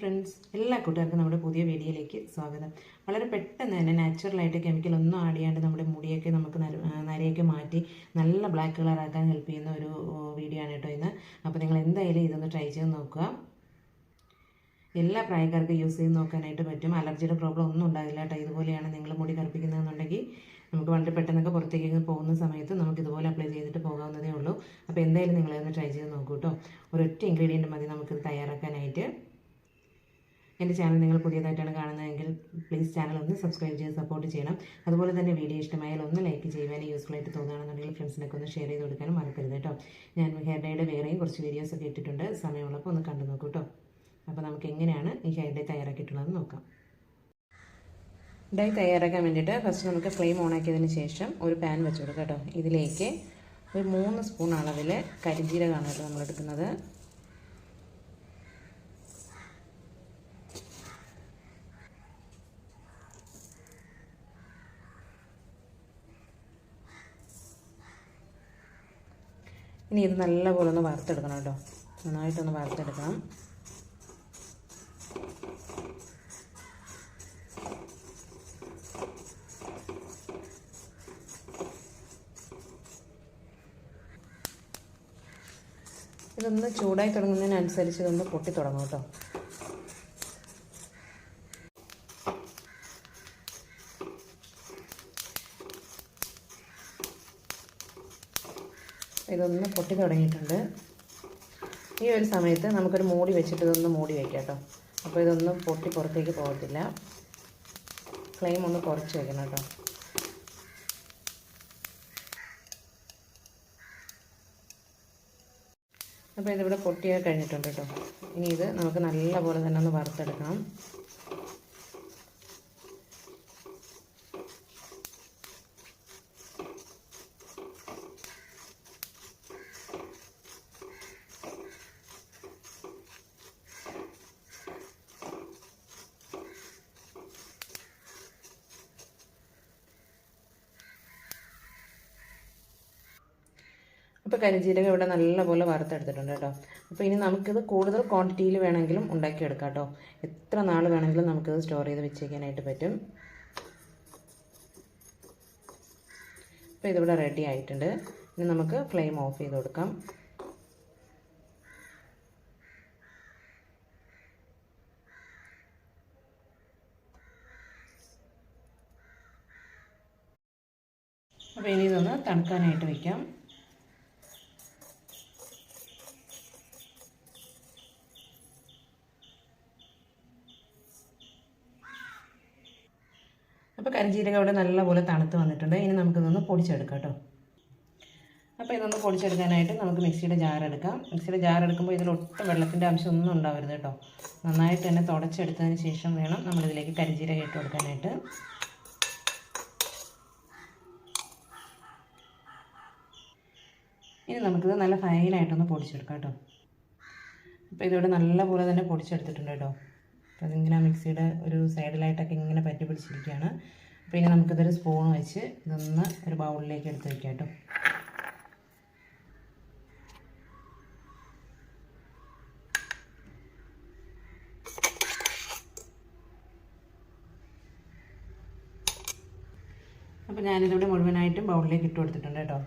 Friends എല്ലാ കൂട്ടുകാർക്കും നമ്മുടെ പുതിയ വീഡിയോയിലേക്ക് സ്വാഗതം. വളരെ പെട്ടെന്ന് തന്നെ നാച്ചുറലായിട്ട് കെമിക്കൽ ഒന്നും ആഡ് ചെയ്യാണ്ട് നമ്മുടെ മുടിയൊക്കെ നമുക്ക് നരയൊക്കെ മാറ്റി നല്ല ബ്ലാക്ക് കളറാക്കാൻ ഹെൽപ്പ് ചെയ്യുന്ന ഒരു വീഡിയോ ആണ് കേട്ടോ ഇന്ന്. അപ്പോൾ നിങ്ങൾ എന്തായാലും ഇതൊന്ന് ട്രൈ ചെയ്ത് നോക്കുക. എല്ലാ പ്രായക്കാർക്കും യൂസ് ചെയ്ത് നോക്കാനായിട്ട് പറ്റും. അലർജിയുടെ പ്രോബ്ലം ഒന്നും ഉണ്ടാകില്ല കേട്ടോ. ഇതുപോലെയാണ് നിങ്ങൾ മുടി കറുപ്പിക്കുന്നതെന്നുണ്ടെങ്കിൽ നമുക്ക് വളരെ പെട്ടെന്നൊക്കെ പുറത്തേക്ക് പോകുന്ന സമയത്ത് നമുക്ക് ഇതുപോലെ അപ്ലൈ ചെയ്തിട്ട് പോകാവുന്നതേ ഉള്ളൂ. അപ്പോൾ എന്തായാലും നിങ്ങളതൊന്ന് ട്രൈ ചെയ്ത് നോക്കൂ കേട്ടോ. ഒരൊറ്റ ഇൻഗ്രീഡിയന്റ് മതി നമുക്കിത് തയ്യാറാക്കാനായിട്ട്. എന്റെ ചാനൽ നിങ്ങൾ പുതിയതായിട്ടാണ് കാണുന്നതെങ്കിൽ പ്ലീസ് ചാനൽ ഒന്ന് സബ്സ്ക്രൈബ് ചെയ്ത് സപ്പോർട്ട് ചെയ്യണം. അതുപോലെ തന്നെ വീഡിയോ ഇഷ്ടമായാൽ ഒന്ന് ലൈക്ക് ചെയ്യുവാനും യൂസ്ഫുൾ ആയിട്ട് തോന്നുകയാണെന്നുണ്ടെങ്കിൽ ഫ്രണ്ട്സിനൊക്കെ ഒന്ന് ഷെയർ ചെയ്ത് കൊടുക്കാനും മറക്കരുത് കേട്ടോ. ഞാൻ ഹെയർ ഡേയുടെ വേറെയും കുറച്ച് വീഡിയോസ് ഒക്കെ ഇട്ടിട്ടുണ്ട്. സമയമുള്ളപ്പോൾ ഒന്ന് കണ്ടു നോക്കൂ കേട്ടോ. അപ്പോൾ നമുക്ക് എങ്ങനെയാണ് ഈ ഹെയർ ഡേ തയ്യാറാക്കിയിട്ടുള്ളതെന്ന് നോക്കാം. ഡൈ തയ്യാറാക്കാൻ വേണ്ടിയിട്ട് ഫസ്റ്റ് നമുക്ക് ഫ്ലെയിം ഓണാക്കിയതിന് ശേഷം ഒരു പാൻ വെച്ച് കൊടുക്കാം കേട്ടോ. ഇതിലേക്ക് ഒരു മൂന്ന് സ്പൂൺ അളവിൽ കരിജീരകമാണ് കേട്ടോ നമ്മൾ ഇനി ഇത് നല്ലപോലെ ഒന്ന് വറുത്തെടുക്കണം കേട്ടോ. നന്നായിട്ടൊന്ന് വറുത്തെടുക്കണം. ഇതൊന്ന് ചൂടായി തുടങ്ങുന്നതിനനുസരിച്ച് ഇതൊന്ന് പൊട്ടി തുടങ്ങും കേട്ടോ. ഇതൊന്ന് പൊട്ടി തുടങ്ങിയിട്ടുണ്ട്. ഈ ഒരു സമയത്ത് നമുക്കൊരു മൂടി വെച്ചിട്ട് ഇതൊന്ന് മൂടി വയ്ക്കാം കേട്ടോ. അപ്പോൾ ഇതൊന്നും പൊട്ടി പുറത്തേക്ക് പോകത്തില്ല. ഫ്ലെയിം ഒന്ന് കുറച്ച് വയ്ക്കണം കേട്ടോ. അപ്പോൾ ഇതിവിടെ പൊട്ടിയാൽ കഴിഞ്ഞിട്ടുണ്ട് കേട്ടോ. ഇനി ഇത് നമുക്ക് നല്ലപോലെ തന്നെ ഒന്ന് വറുത്തെടുക്കണം. അപ്പോൾ കരിജീരകം ഇവിടെ നല്ലപോലെ വറുത്തെടുത്തിട്ടുണ്ട് കേട്ടോ. അപ്പോൾ ഇനി നമുക്കിത് കൂടുതൽ ക്വാണ്ടിറ്റിയിൽ വേണമെങ്കിലും ഉണ്ടാക്കിയെടുക്കാം കേട്ടോ. എത്ര നാൾ വേണമെങ്കിലും നമുക്കിത് സ്റ്റോർ ചെയ്ത് വെച്ചേക്കാനായിട്ട് പറ്റും. അപ്പോൾ ഇതിവിടെ റെഡി ആയിട്ടുണ്ട്. ഇനി നമുക്ക് ഫ്ലെയിം ഓഫ് ചെയ്ത് കൊടുക്കാം. അപ്പോൾ ഇനി ഇതൊന്ന് തണുക്കാനായിട്ട് വയ്ക്കാം അപ്പോൾ കരിഞ്ജീരകം ഇവിടെ നല്ലപോലെ തണുത്ത് വന്നിട്ടുണ്ട്. ഇനി നമുക്കിതൊന്ന് പൊടിച്ചെടുക്കാം കേട്ടോ. അപ്പോൾ ഇതൊന്ന് പൊടിച്ചെടുക്കാനായിട്ട് നമുക്ക് മിക്സിയുടെ ജാർ എടുക്കാം. മിക്സിയുടെ ജാർ എടുക്കുമ്പോൾ ഇതിൽ ഒട്ടും വെള്ളത്തിന്റെ അംശം ഒന്നും ഉണ്ടാവരുത് കേട്ടോ. നന്നായിട്ട് തന്നെ തുടച്ചെടുത്തതിന് ശേഷം വേണം നമ്മളിതിലേക്ക് കരിഞ്ജീരകം ഇട്ട് കൊടുക്കാനായിട്ട്. ഇനി നമുക്കിത് നല്ല ഫൈനായിട്ടൊന്ന് പൊടിച്ചെടുക്കാം കേട്ടോ. അപ്പോൾ ഇതിവിടെ നല്ലപോലെ തന്നെ പൊടിച്ചെടുത്തിട്ടുണ്ട് കേട്ടോ. അപ്പോൾ അതിങ്ങനെ മിക്സിയുടെ ഒരു സൈഡിലായിട്ടൊക്കെ ഇങ്ങനെ പറ്റി പിടിച്ചിരിക്കുകയാണ്. ഇനി നമുക്കിതൊരു സ്പൂൺ വെച്ച് ഇതൊന്ന് ഒരു ബൗളിലേക്ക് എടുത്ത് വയ്ക്കാം കേട്ടോ. അപ്പോൾ ഞാനിതിവിടെ മുഴുവനായിട്ടും ബൗളിലേക്ക് ഇട്ട് കൊടുത്തിട്ടുണ്ട് കേട്ടോ.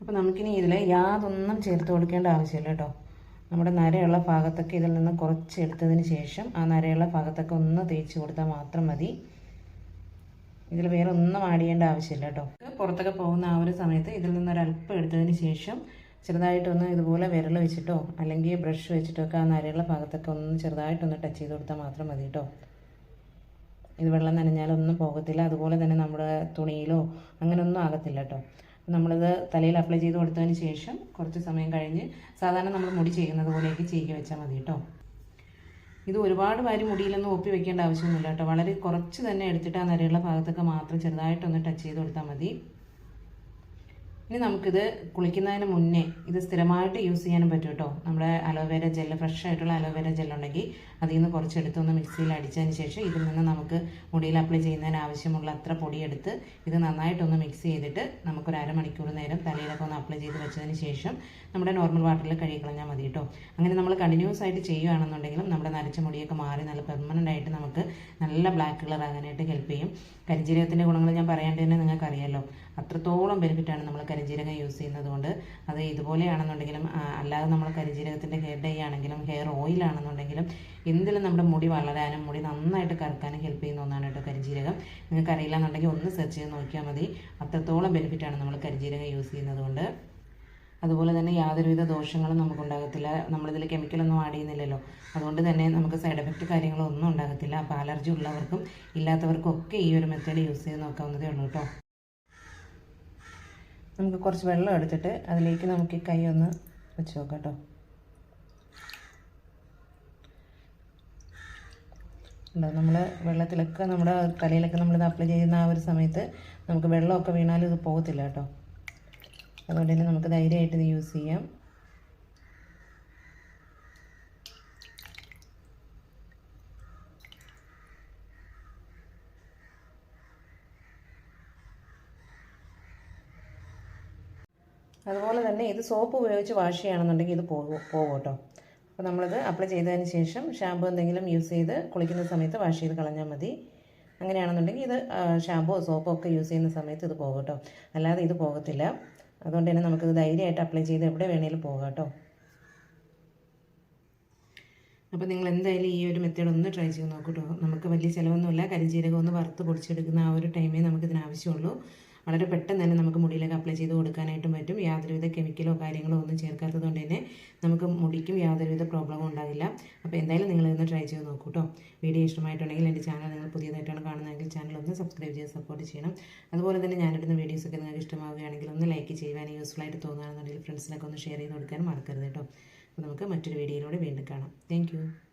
അപ്പോൾ നമുക്കിനി ഇതിൽ യാതൊന്നും ചേർത്ത് കൊടുക്കേണ്ട ആവശ്യമില്ല കേട്ടോ. നമ്മുടെ നരയുള്ള ഭാഗത്തൊക്കെ ഇതിൽ നിന്ന് കുറച്ച് എടുത്തതിന് ശേഷം ആ നരയുള്ള ഭാഗത്തൊക്കെ ഒന്ന് തേച്ച് കൊടുത്താൽ മാത്രം മതി. ഇതിൽ വേറെ ഒന്നും ആഡ് ചെയ്യേണ്ട ആവശ്യമില്ല കേട്ടോ. പുറത്തൊക്കെ പോകുന്ന ആ ഒരു സമയത്ത് ഇതിൽ നിന്നൊരല്പം എടുത്തതിന് ശേഷം ചെറുതായിട്ടൊന്ന് ഇതുപോലെ വിരൽ വെച്ചിട്ടോ അല്ലെങ്കിൽ ബ്രഷ് വെച്ചിട്ടോ ഒക്കെ ആ നരയുള്ള ഭാഗത്തൊക്കെ ഒന്ന് ചെറുതായിട്ടൊന്ന് ടച്ച് ചെയ്ത് കൊടുത്താൽ മാത്രം മതി കേട്ടോ. ഇത് വെള്ളം നനഞ്ഞാലൊന്നും പോകത്തില്ല. അതുപോലെ തന്നെ നമ്മുടെ തുണിയിലോ അങ്ങനെയൊന്നും ആകത്തില്ല കേട്ടോ. നമ്മളിത് തലയിൽ അപ്ലൈ ചെയ്ത് കൊടുത്തതിന് ശേഷം കുറച്ച് സമയം കഴിഞ്ഞ് സാധാരണ നമ്മൾ മുടി ചെയ്യുന്നത് പോലെയൊക്കെ ചെയ്യുക വെച്ചാൽ മതി കേട്ടോ. ഇത് ഒരുപാട് വാരി മുടിയിലൊന്നും ഒപ്പി വെക്കേണ്ട ആവശ്യമൊന്നുമില്ല കേട്ടോ. വളരെ കുറച്ച് തന്നെ എടുത്തിട്ട് ആ നിരയുള്ള ഭാഗത്തൊക്കെ മാത്രം ചെറുതായിട്ടൊന്ന് ടച്ച് ചെയ്ത് കൊടുത്താൽ മതി. ഇനി നമുക്കിത് കുളിക്കുന്നതിന് മുന്നേ ഇത് സ്ഥിരമായിട്ട് യൂസ് ചെയ്യാനും പറ്റും കേട്ടോ. നമ്മുടെ അലോവേര ജെല്ല് ഫ്രഷ് ആയിട്ടുള്ള അലോവേര ജെല്ലുണ്ടെങ്കിൽ അതിൽ നിന്ന് കുറച്ചെടുത്തൊന്ന് മിക്സിയിൽ അടിച്ചതിന് ശേഷം ഇതിൽ നിന്ന് നമുക്ക് മുടിയിൽ അപ്ലൈ ചെയ്യുന്നതിന് ആവശ്യമുള്ള അത്ര പൊടിയെടുത്ത് ഇത് നന്നായിട്ടൊന്ന് മിക്സ് ചെയ്തിട്ട് നമുക്കൊരു അരമണിക്കൂർ നേരം തലയിലൊക്കെ ഒന്ന് അപ്ലൈ ചെയ്ത് വെച്ചതിന് ശേഷം നമ്മുടെ നോർമൽ വാട്ടറിൽ കഴുകി കളഞ്ഞാൽ മതി കേട്ടോ. അങ്ങനെ നമ്മൾ കണ്ടിന്യൂസ് ആയിട്ട് ചെയ്യുകയാണെന്നുണ്ടെങ്കിലും നമ്മുടെ നരച്ച മുടിയൊക്കെ മാറി നല്ല പെർമനന്റ് ആയിട്ട് നമുക്ക് നല്ല ബ്ലാക്ക് കളർ ആകാനായിട്ട് ഹെൽപ്പ് ചെയ്യും. കരിഞ്ജീരകത്തിന്റെ ഗുണങ്ങൾ ഞാൻ പറയാണ്ട് തന്നെ നിങ്ങൾക്കറിയാമല്ലോ അത്രത്തോളം ബെനിഫിറ്റാണ് നമ്മൾ കരിഞ്ജീരകം യൂസ് ചെയ്യുന്നത് കൊണ്ട്. അത് ഇതുപോലെയാണെന്നുണ്ടെങ്കിലും അല്ലാതെ നമ്മൾ കരിഞ്ജീരകത്തിന്റെ ഹെയർ ഡൈ ആണെങ്കിലും ഹെയർ ഓയിൽ ആണെന്നുണ്ടെങ്കിലും എന്തിലും നമ്മുടെ മുടി വളരാനും മുടി നന്നായിട്ട് കറക്കാനും ഹെൽപ്പ് ചെയ്യുന്ന ഒന്നാണ് കേട്ടോ കരിജീരകം. നിങ്ങൾക്ക് അറിയില്ല എന്നുണ്ടെങ്കിൽ ഒന്ന് സെർച്ച് ചെയ്ത് നോക്കിയാൽ മതി. അത്രത്തോളം ബെനിഫിറ്റാണ് നമ്മൾ കരിജീരകം യൂസ് ചെയ്യുന്നത് കൊണ്ട്. അതുപോലെ തന്നെ യാതൊരുവിധ ദോഷങ്ങളും നമുക്ക് നമുക്കുണ്ടാകത്തില്ല. നമ്മളിതിൽ കെമിക്കലൊന്നും ആഡ് ചെയ്യുന്നില്ലല്ലോ. അതുകൊണ്ട് തന്നെ നമുക്ക് സൈഡ് എഫക്റ്റ് കാര്യങ്ങളോ ഒന്നും ഉണ്ടാകത്തില്ല. അപ്പോൾ അലർജി ഉള്ളവർക്കും ഇല്ലാത്തവർക്കും ഒക്കെ ഈ ഒരു മെത്തേഡ് യൂസ് ചെയ്ത് നോക്കാവുന്നതേ ഉള്ളൂ കേട്ടോ. നമുക്ക് കുറച്ച് വെള്ളം എടുത്തിട്ട് അതിലേക്ക് നമുക്ക് ഈ കൈ ഒന്ന് വെച്ച് നോക്കാം കേട്ടോ. ഉണ്ടോ നമ്മൾ വെള്ളത്തിലൊക്കെ നമ്മുടെ തലയിലൊക്കെ നമ്മൾ ഇത് അപ്ലൈ ചെയ്യുന്ന ആ ഒരു സമയത്ത് നമുക്ക് വെള്ളമൊക്കെ വീണാലും ഇത് പോകത്തില്ല കേട്ടോ. അതുകൊണ്ട് തന്നെ നമുക്ക് ധൈര്യമായിട്ട് ഇത് യൂസ് ചെയ്യാം. അതുപോലെ തന്നെ ഇത് സോപ്പ് ഉപയോഗിച്ച് വാഷ് ചെയ്യുകയാണെന്നുണ്ടെങ്കിൽ ഇത് പോകും പോകും കേട്ടോ. അപ്പോൾ നമ്മളിത് അപ്ലൈ ചെയ്തതിന് ശേഷം ഷാമ്പു എന്തെങ്കിലും യൂസ് ചെയ്ത് കുളിക്കുന്ന സമയത്ത് വാഷ് ചെയ്ത് കളഞ്ഞാൽ മതി. അങ്ങനെയാണെന്നുണ്ടെങ്കിൽ ഇത് ഷാമ്പോ സോപ്പോ ഒക്കെ യൂസ് ചെയ്യുന്ന സമയത്ത് ഇത് പോകും കേട്ടോ അല്ലാതെ ഇത് പോകത്തില്ല. അതുകൊണ്ട് തന്നെ നമുക്കിത് ധൈര്യമായിട്ട് അപ്ലൈ ചെയ്ത് എവിടെ വേണേലും പോകാം കേട്ടോ അപ്പോൾ നിങ്ങൾ എന്തായാലും ഈ ഒരു മെത്തേഡ് ഒന്ന് ട്രൈ ചെയ്ത് നോക്കൂ നമുക്ക് വലിയ ചിലവൊന്നുമില്ല. കരിഞ്ജീരകം ഒന്ന് വറുത്ത് പൊടിച്ചെടുക്കുന്ന ആ ഒരു ടൈമേ നമുക്കിതിന് ആവശ്യമുള്ളൂ. വളരെ പെട്ടെന്ന് തന്നെ നമുക്ക് മുടിയിലേക്ക് അപ്ലൈ ചെയ്ത് കൊടുക്കാനായിട്ടും പറ്റും. യാതൊരുവിധ കെമിക്കലോ കാര്യങ്ങളോ ഒന്നും ചേർക്കാത്തത് കൊണ്ട് തന്നെ നമുക്ക് മുടിക്കും യാതൊരുവിധ പ്രോബ്ലവും ഉണ്ടാകില്ല അപ്പോൾ എന്തായാലും നിങ്ങൾ ഇതൊന്ന് ട്രൈ ചെയ്ത് നോക്കൂ കേട്ടോ വീഡിയോ ഇഷ്ടമായിട്ടുണ്ടെങ്കിൽ എന്റെ ചാനൽ നിങ്ങൾ പുതിയതായിട്ടാണ് കാണുന്നതെങ്കിൽ ചാനൽ ഒന്ന് സബ്സ്ക്രൈബ് ചെയ്ത് സപ്പോർട്ട് ചെയ്യണം. അതുപോലെ തന്നെ ഞാനിടുന്ന വീഡിയോസൊക്കെ നിങ്ങൾക്ക് ഇഷ്ടമാവുകയാണെങ്കിൽ ഒന്ന് ലൈക്ക് ചെയ്യുവാനും യൂസ്ഫുൾ ആയിട്ട് തോന്നുകയാണെന്നുണ്ടെങ്കിൽ ഫ്രണ്ട്സിനൊക്കെ ഒന്ന് ഷെയർ ചെയ്ത് കൊടുക്കാനും മറക്കരുത് കേട്ടോ അപ്പോൾ നമുക്ക് മറ്റൊരു വീഡിയോയിലൂടെ വീണ്ടും കാണാം. താങ്ക്